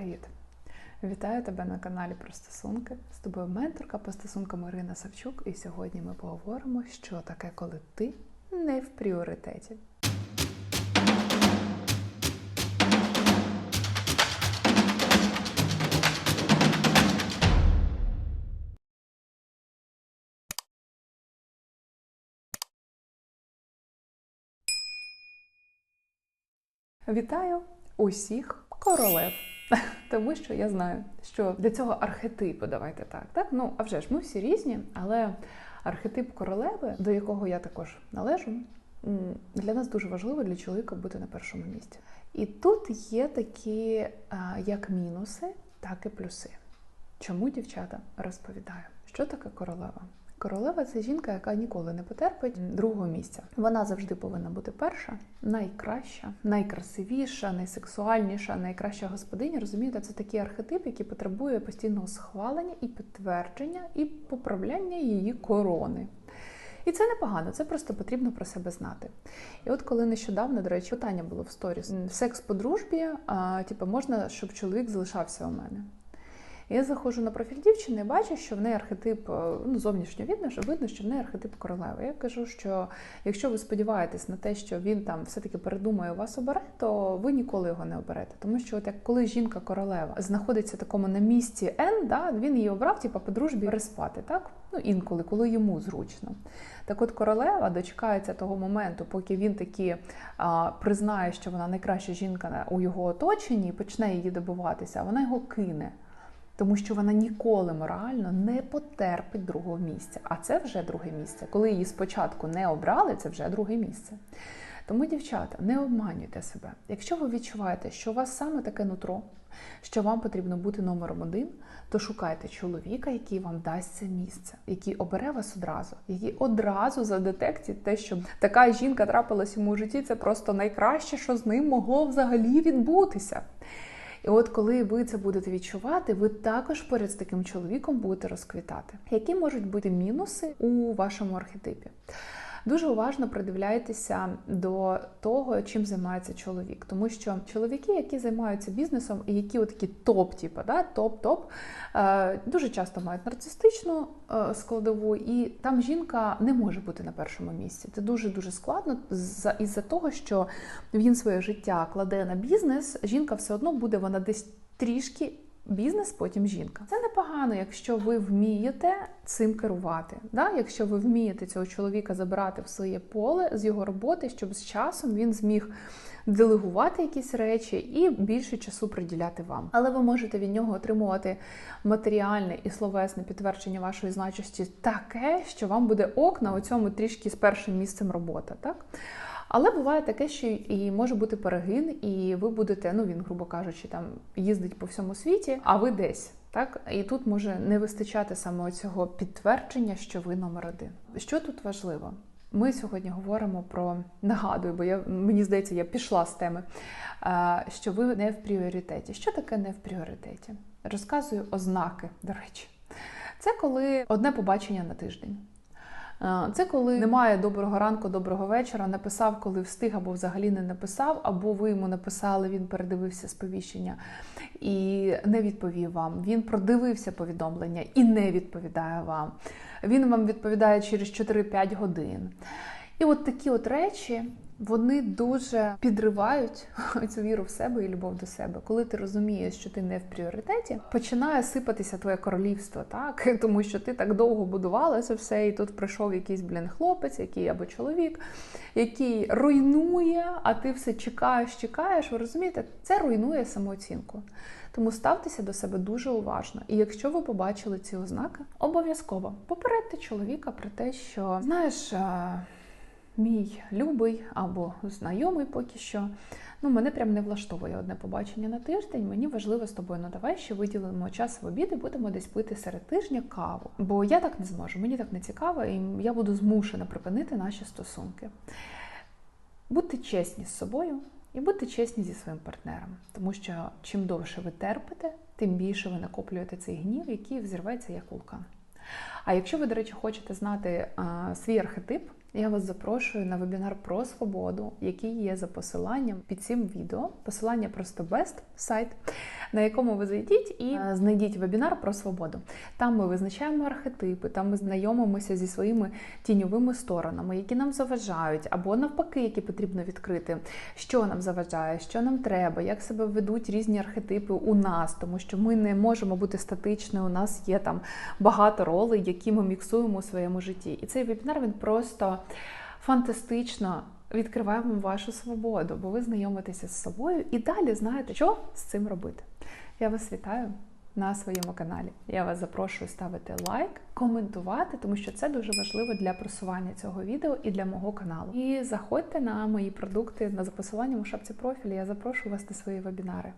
Привіт! Вітаю тебе на каналі про стосунки. З тобою менторка по стосункам Ірина Савчук. І сьогодні ми поговоримо, що таке, коли ти не в пріоритеті. Вітаю усіх королев. Тому що я знаю, що для цього архетипу, давайте так. так? Ну, а вже ж ми всі різні, але архетип королеви, до якого я також належу, для нас дуже важливо для чоловіка бути на першому місці. І тут є такі як мінуси, так і плюси. Чому дівчата розповідаю? Що таке королева? Королева це жінка, яка ніколи не потерпить другого місця. Вона завжди повинна бути перша, найкраща, найкрасивіша, найсексуальніша, найкраща господиня. Розумієте, це такий архетип, який потребує постійного схвалення і підтвердження, і поправляння її корони. І це непогано, це просто потрібно про себе знати. І от коли нещодавно, до речі, питання було в сторіс: секс по дружбі, а, типу, можна, щоб чоловік залишався у мене. Я заходжу на профіль дівчини і бачу, що в неї архетип, е, ну, зовнішньо видно, що видно, що в неї архетип королеви. Я кажу, що якщо ви сподіваєтесь на те, що він там все-таки передумає вас обере, то ви ніколи його не оберете. Тому що, от як коли жінка королева знаходиться такому на місці Н, да, він її обрав, типу, по дружбі переспати, так? Ну, інколи, коли йому зручно. Так от королева дочекається того моменту, поки він таки а, признає, що вона найкраща жінка у його оточенні, і почне її добиватися, а вона його кине тому що вона ніколи морально не потерпить другого місця. А це вже друге місце. Коли її спочатку не обрали, це вже друге місце. Тому, дівчата, не обманюйте себе. Якщо ви відчуваєте, що у вас саме таке нутро, що вам потрібно бути номером один, то шукайте чоловіка, який вам дасть це місце, який обере вас одразу, який одразу задетектить те, що така жінка трапилась йому у житті, це просто найкраще, що з ним могло взагалі відбутися. І от коли ви це будете відчувати, ви також поряд з таким чоловіком будете розквітати. Які можуть бути мінуси у вашому архетипі? Дуже уважно придивляйтеся до того, чим займається чоловік, тому що чоловіки, які займаються бізнесом, і які такі топ, типу, да, топ-топ, е, дуже часто мають нарцистичну е, складову, і там жінка не може бути на першому місці. Це дуже дуже складно із-за того, що він своє життя кладе на бізнес. Жінка все одно буде вона десь трішки бізнес, потім жінка. Це непогано, якщо ви вмієте цим керувати. Да? Якщо ви вмієте цього чоловіка забирати в своє поле з його роботи, щоб з часом він зміг. Делегувати якісь речі і більше часу приділяти вам. Але ви можете від нього отримувати матеріальне і словесне підтвердження вашої значності таке, що вам буде ок на оцьому трішки з першим місцем робота. Так? Але буває таке, що і може бути перегин, і ви будете, ну він, грубо кажучи, там їздить по всьому світі, а ви десь. Так, і тут може не вистачати саме цього підтвердження, що ви номер один. Що тут важливо? Ми сьогодні говоримо про нагадую, бо я мені здається, я пішла з теми, що ви не в пріоритеті. Що таке не в пріоритеті? Розказую ознаки, до речі, це коли одне побачення на тиждень. Це коли немає доброго ранку, доброго вечора, написав, коли встиг, або взагалі не написав, або ви йому написали, він передивився сповіщення і не відповів вам. Він продивився повідомлення і не відповідає вам. Він вам відповідає через 4-5 годин. І от такі от речі вони дуже підривають цю віру в себе і любов до себе. Коли ти розумієш, що ти не в пріоритеті, починає сипатися твоє королівство, так тому що ти так довго будувала це все, і тут прийшов якийсь блін хлопець, який або чоловік, який руйнує, а ти все чекаєш, чекаєш. Ви розумієте, це руйнує самооцінку. Тому ставтеся до себе дуже уважно. І якщо ви побачили ці ознаки, обов'язково попередьте чоловіка про те, що знаєш мій любий або знайомий поки що. Ну, мене прям не влаштовує одне побачення на тиждень. Мені важливо з тобою, ну давай ще виділимо час в обід і будемо десь пити серед тижня каву. Бо я так не зможу, мені так не цікаво, і я буду змушена припинити наші стосунки. Будьте чесні з собою і будьте чесні зі своїм партнером, тому що чим довше ви терпите, тим більше ви накоплюєте цей гнів, який взірветься як вулкан. А якщо ви, до речі, хочете знати а, свій архетип, я вас запрошую на вебінар про свободу, який є за посиланням під цим відео. Посилання просто best сайт. на якому ви зайдіть і е, знайдіть вебінар про свободу. Там ми визначаємо архетипи, там ми знайомимося зі своїми тіньовими сторонами, які нам заважають, або навпаки, які потрібно відкрити, що нам заважає, що нам треба, як себе ведуть різні архетипи у нас, тому що ми не можемо бути статичними. У нас є там багато ролей, які ми міксуємо у своєму житті. І цей вебінар він просто фантастично відкриває вам вашу свободу, бо ви знайомитеся з собою і далі знаєте, що з цим робити. Я вас вітаю на своєму каналі. Я вас запрошую ставити лайк, коментувати, тому що це дуже важливо для просування цього відео і для мого каналу. І заходьте на мої продукти на посиланням у шапці профілі. Я запрошую вас на свої вебінари.